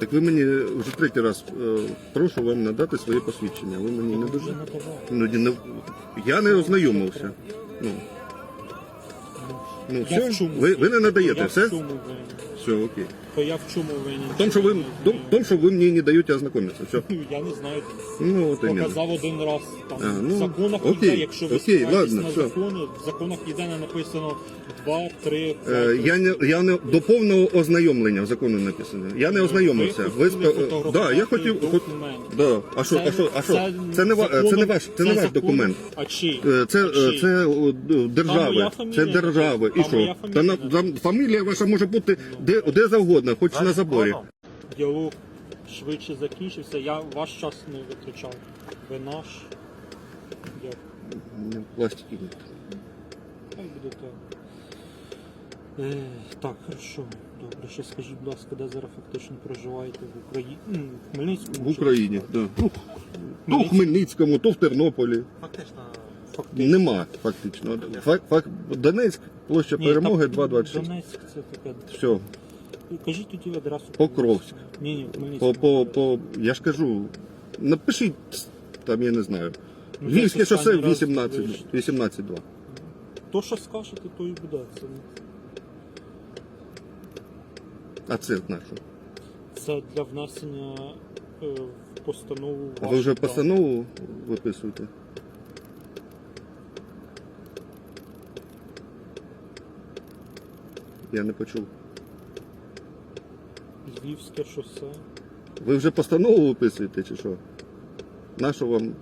Так ви мені вже третій раз е, прошу вам надати своє посвідчення. Ви мені не дуже. Ну, не, я не ознайомився. Ну, ну все, ви, ви не надаєте, все? Все, окей. То я в чому винен? В том, что вы, в том, что вы мне не даете ознакомиться. Все. Ну, Я не знаю. Ну, вот именно. Показав один раз там А, ну, в законах окей, ніде, якщо ви окей, спираєтесь ладно, на все. закони, в законах ніде не написано 2, 3, Е, я не я не до повного ознайомлення в закону написано. Я не ознайомився. Ви хотіли е, фотографувати да, я хотів хот- документ. да. А що, а що, а що? Це не ва- це не ваш, це не ваш закон. документ. А чий? Е, Це, А е, чий? це о, д- моя держави. фамілія Це держави. І Там що? моя Та на, фамілія там фамілія ваша може бути де, де завгодно, хоч на заборі. Діалог швидше закінчився. Я ваш час не витрачав. Ви наш. Дякую. Пластики. Хай буде так. Е, так, хорошо. Добре, ще скажіть, будь ласка, де зараз фактично проживаєте в Україні? В Хмельницькому? В чи- Україні, да. Ну, то в Хмельницькому, то в Тернополі. Фактично. Фактично. Нема фактично. Фак, фак, Донецьк, площа Ні, перемоги так, 2,26. Донецьк це таке. Все. Кажіть тоді адресу. Покровськ. Ні, ні, По, Хмельницькому. по, по, я ж кажу, напишіть, там я не знаю. Ну, Львівське шосе останній раз 18, ви- 18 2. То, що скажете, то і буде. Це, А це на що? це для внесення е, в постанову. А ви вже постанову виписуєте? Я не почув. Львівське шосе. Ви вже постанову виписуєте чи що? На що вам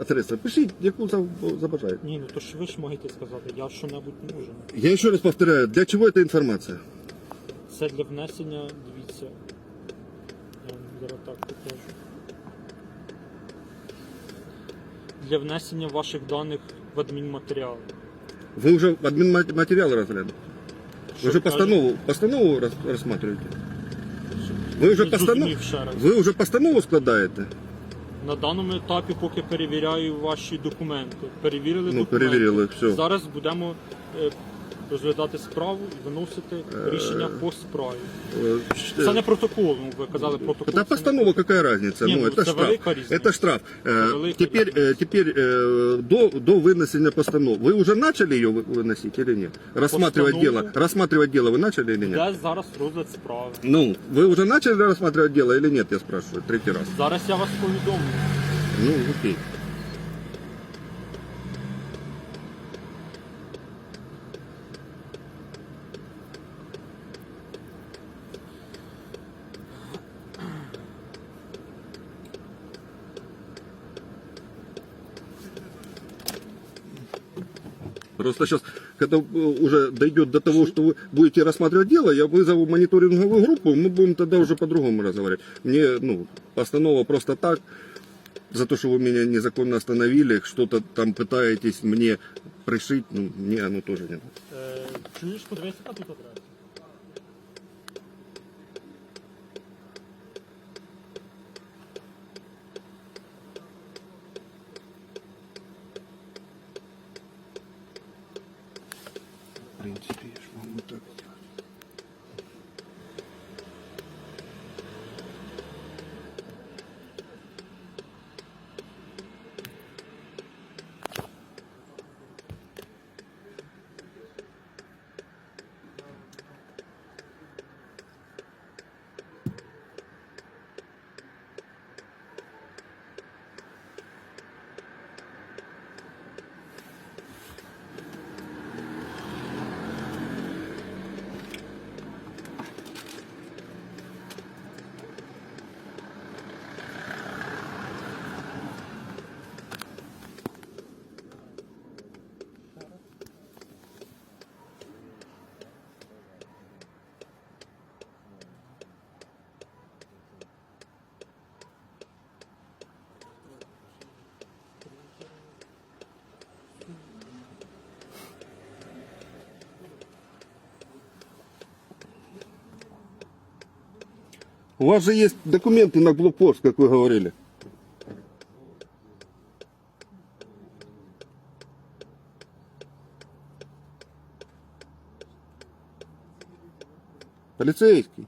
адреса? Пишіть, яку за- забажаєте. Ні, ну то ж ви ж маєте сказати, я що-небудь не можу. Я ще раз повторяю, для чого ця інформація? Це для внесення, дивіться. Я вам зараз так покажу. Для внесення ваших даних в адмінматеріал. Ви вже розглянули? Що Ви вже постанову, постанову розсматриваєте? Ви вже, постанов... зрозумів ще раз. Ви вже постанову складаєте? На даному етапі поки перевіряю ваші документи. Перевірили Ну, документи. перевірили, все. Зараз будемо е, розглядати справу і виносити Е, рішення по справі. Е, Це не протокол, ну ви казали протокол. Это це не постанова, какая разница? Не, ну, ну, это это штраф. велика різниця. Это штраф. Э, велика теперь, э, теперь э, до, до вынесения постановы. Вы уже начали ее вы- выносить или нет? Рассматривать Постанову? дело. Рассматривать дело вы начали или нет? Де зараз розгляд справи? Ну, вы уже начали рассматривать дело или нет, я спрашиваю, третий раз. Зараз я вас повідомлю. Ну, окей. Просто сейчас, когда э, уже дойдет до того, что вы будете рассматривать дело, я вызову мониторинговую группу, мы будем тогда уже по-другому разговаривать. Мне, ну, постанова просто так, за то, что вы меня незаконно остановили, что-то там пытаетесь мне пришить, ну, мне оно тоже не надо. Е, чуєш, подивися, яка тут адреса? У вас же есть документы на блокпост, как вы говорили. Полицейский.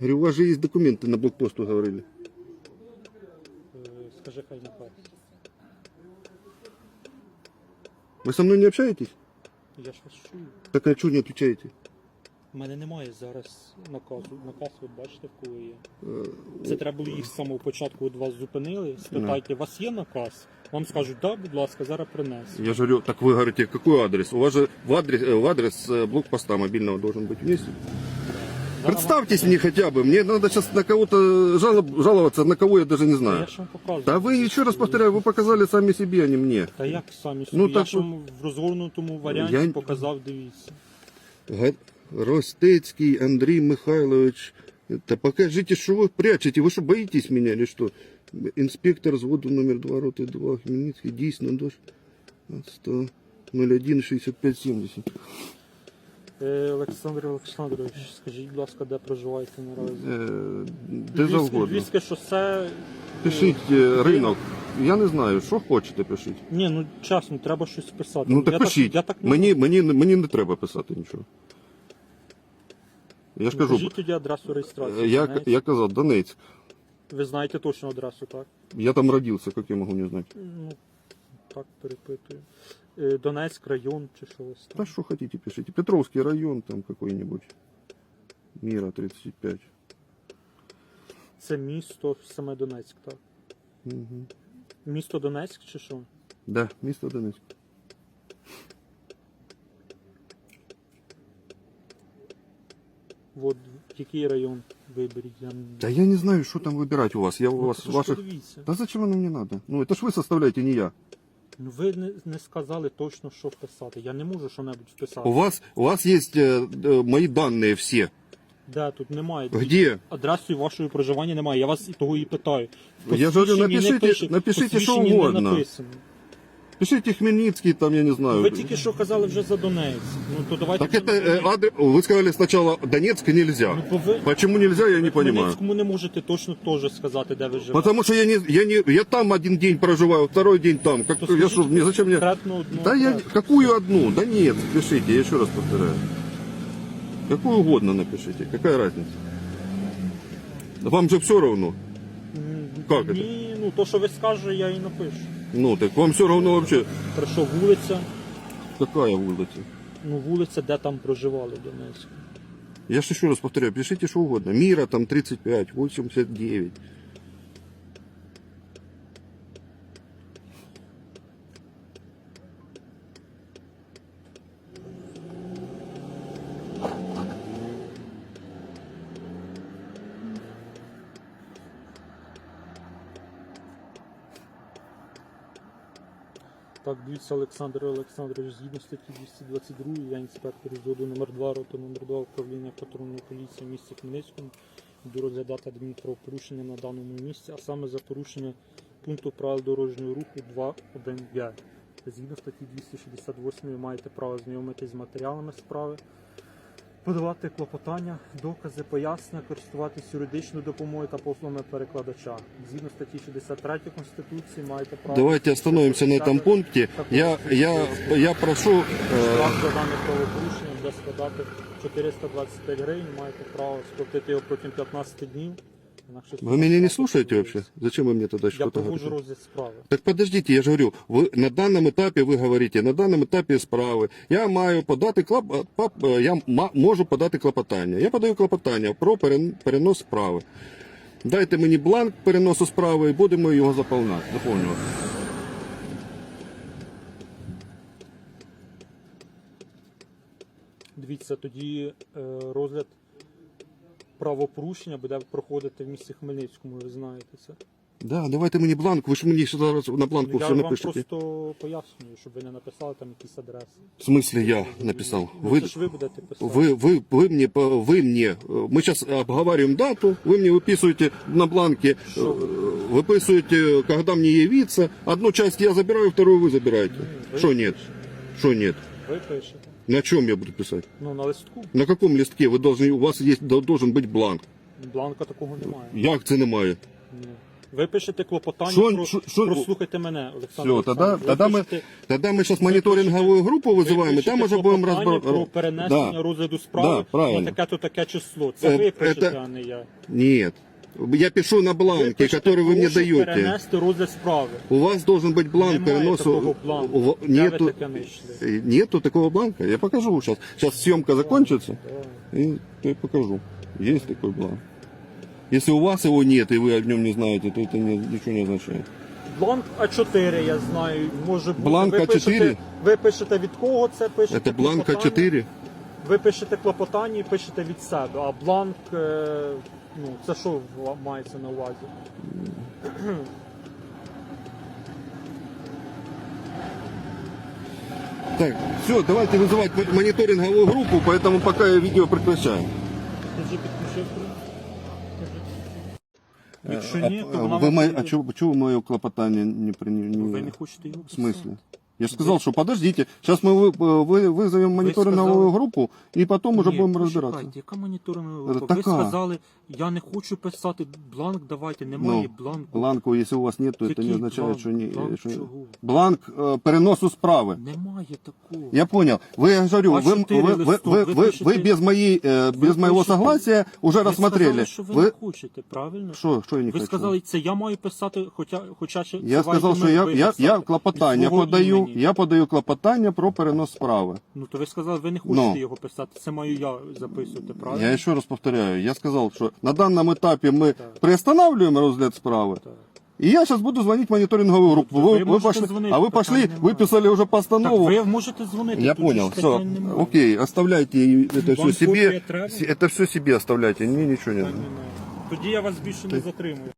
Говорю, у вас же есть документы на блокпосту, говорили. Е, Скажи, хай наказ. Вы со мной не общаетесь? Я ж вас чую. Так а что не отвечаете? У мене немає зараз наказу. Наказ ви бачите, в кого є. Э, Це треба було їх з самого початку від вас зупинили. Спитайте, у вас є наказ? Вам скажуть, да, будь ласка, зараз принесу. Я же говорю, так вы говорите, какой адрес? У вас же в адрес, э, в адрес э, блокпоста мобильного должен быть вместе. Зараз Представьтесь вам- мне хотя бы. Мне надо сейчас на кого-то жалоб, жаловаться, на кого я даже не Та знаю. Я ж вам показую. Да вы еще раз повторяю, вы показали сами себе, а не мне. Та як самі собі? Ну, я так ж вам в розгорнутому варіанті Я- показав, дивіться. Га- Ростецкий Андрей Михайлович. Да покажите, что вы прячете. Вы что, боитесь меня или что? Инспектор взвода номер 2, роты 2, Хмельницкий, действительно, дождь. 100, 01, 65, 70. Е, Олександр Олександрович, скажіть, будь ласка, де проживаєте наразі? Э, де Львівське- завгодно. Львівське шосе. Пишіть е, ринок. Я не знаю, що хочете, пишіть. Ні, ну чесно, треба щось писати. Ну так я пишіть. Так, я так не мені, мені, мені не треба писати нічого. Я ж кажу, Кажіть тоді адресу реєстрації. е, я, я казав, Донецьк. Ви знаєте точно адресу, так? Я там родился, как я могу не знать? Ну, так перепитую. Е, Донецьк район чи що ось Да там. что хотите, пишите. Петровский район там какой-нибудь. Мира 35. Це місто саме Донецьк, так? Мгм. Місто Донецьк чи що? Да, место Донецк. От який район виберіть. Я... не- Да я не знаю, что там выбирать у вас. Я у Ну, вас то ж ваших... подивіться. Да зачем оно мне надо? Ну это ж вы составляете, не я. Ну ви не, не сказали точно, що вписати. Я не можу що-небудь вписати. У вас, у вас есть э, э, мои данные все. Де тут немає. Где? Адресою вашого проживання немає. Я вас і того і питаю. В Я ж говорю, посвідченні не напишіть- пише- напишіть, в посвідченні що не угодно. написано. Пишите Хмельницкий, там, я не знаю. Ви тільки що казали вже за Донецьк. Ну то давайте. Так вже это на э, Донецьк. адрес... Вы сказали сначала Донецк нельзя. Ну, то ви- Почему нельзя, я ви не в понимаю. Хмельницькому не можете точно теж сказати, де ви живете. Потому что я не, я не, я там один день проживаю, второй день там. Как, То я скажіть что, мне зачем мне? конкретно одну Да я, адресу. какую одну? Да нет, пишите, я еще раз повторяю. Какую угодно напишите, какая разница? Да Вам же все равно. М, Как это? Ні, ну то, що ви скажете, я і напишу. Ну, так вам все равно вообще. Хорошо, вулиця. Какая вулиця? Ну, вулиця, де там проживали в Донецьку. Я ж еще раз повторяю, пишите что угодно. Мира там 35, 89. Так, дивіться, Олександр Олександрович, згідно статті 222, я інспектор зводу номер 2 роти номер 2 управління патрульної поліції в місті Хмельницькому. Буду розглядати адмінправопорушення на даному місці, а саме за порушення пункту правил дорожнього руху 2.1.5. Згідно статті 268 ви маєте право знайомитись з матеріалами справи, подавати клопотання, докази, пояснення, користуватись юридичною допомогою та послугами перекладача. Згідно статті 63 Конституції маєте право... Давайте остановимся на этом пункте. Я, я, я прошу... Штраф за дане правопорушення буде складати 425 гривень, маєте право сплатити його протягом 15 днів. Інакше Вы меня не штраф слушаете буде. вообще? Зачем вы мне тогда Я что-то проводжу говорите? розгляд справи. Так подождите, я же говорю, вы на данном этапе вы говорите, на данном этапе справи. Я маю подати клоп, пап- я ма- можу подати клопотання. Я подаю клопотання про перен- перенос справи. Дайте мені бланк переносу справи і будемо його заповнати, заповнювати. Дивіться, тоді е, розгляд правопорушення буде проходити в місті Хмельницькому, ви знаєте це. Да, давайте мені бланк, ви ж мені ще зараз на бланку Ну, Я все вам напишете. просто пояснюю, щоб ви не написали там якісь адреси. В смысле я написал? Ну, Вы, це ж ви будете писати. вы, вы, вы мне, по- вы мне, э, мы сейчас обговариваем дату, вы мне выписываете на бланке, Что? э, выписываете, когда мне явиться. Одну часть я забираю, вторую вы забираете. ви Что нет? Что нет? Ви пишете. На чем я буду писать? Ну, на листку. На каком листке вы должны, у вас есть, должен быть бланк. Бланка такого немає. Як це немає? Ні. Ви пишете клопотання Що- про що- що- прослухайте мене, Олександр. Все, тогда, Олександрович. Ви тогда, мы, пишете- тогда мы сейчас мониторинговую группу ви вызываем, и пишете там уже будем клопотання разбирать. про перенесення розгляду справи правильно. на таке-то таке число. Це Е, ви пишете, це- а не я. Нет. Я пишу на бланке, пишете, который вы мне «Прошу даете. перенести розгляд справи. У вас должен быть бланк Немає переносу. такого бланку. У ва- Де ви Нету, таке знайшли? Э, нету такого бланка. Я покажу сейчас. Сейчас съемка закончится, Давай. и я покажу. Есть такой бланк. Если у вас его нет, и вы о нем не знаете, то это не- ничего не означает. Бланк А4, я знаю, може бути. Бланк ви А4? Пишете, ви пишете від кого це пишете? Это бланк клопотання? А4. Ви пишете клопотання і пишете від себе, а бланк, е, ну, це що ва- мається на увазі? Так, все, давайте вызывать мо- мониторинговую группу, поэтому пока я видео прекращаю. Ти вже підключив? Якщо А, ні, то а вона вы вам мои- буде- а чего, чего вы мое клопотание не приняли? ви не хочете його В смысле? Я же сказал, что подождите, сейчас мы вы- вы- вызовем мониторинговую сказали- группу и потом уже Ні, будем почекайте, разбираться. Яка моніторингова Це група? Ви така. сказали, я не хочу писати бланк, давайте, немає Ну, бланку. Бланку, если у вас нет, то это Який не означает, бланк? что не... Бланк что- чого? Бланк э, переносу справи. Немає такого. Я понял. Вы, я говорю, А вы, четыре вы, вы, листок, вы, вы вы, пишете- вы без, моей, э, без Ви моего пишете- согласия уже ви рассмотрели. сказали, що ви, Вы, не хочете, правильно? что, что я не ви хочу? сказали, це я маю писати, хоча, хоча ще Я це сказал, ваше что я, ви я, писати. я клопотання Від свого подаю, імені. я подаю клопотання про перенос справи. Ну то ви сказали, ви не хочете Ну. його писати, це маю я записувати, правильно? Я еще раз повторяю, я сказал, что на данном этапе мы Так. приостанавливаем розгляд справи. Так. И я сейчас буду звонить в мониторинговую группу. Ви Вы, вы можете пошли, дзвонити, а вы питань пошли, немає. выписали уже Так, постанову. ви можете дзвонити. Я тут понял, ж все, питань немає. окей, оставляйте это все Вам себе, копія треба? это все себе оставляйте, мне ничего не Питань надо. немає. Тоді я вас більше не затримую.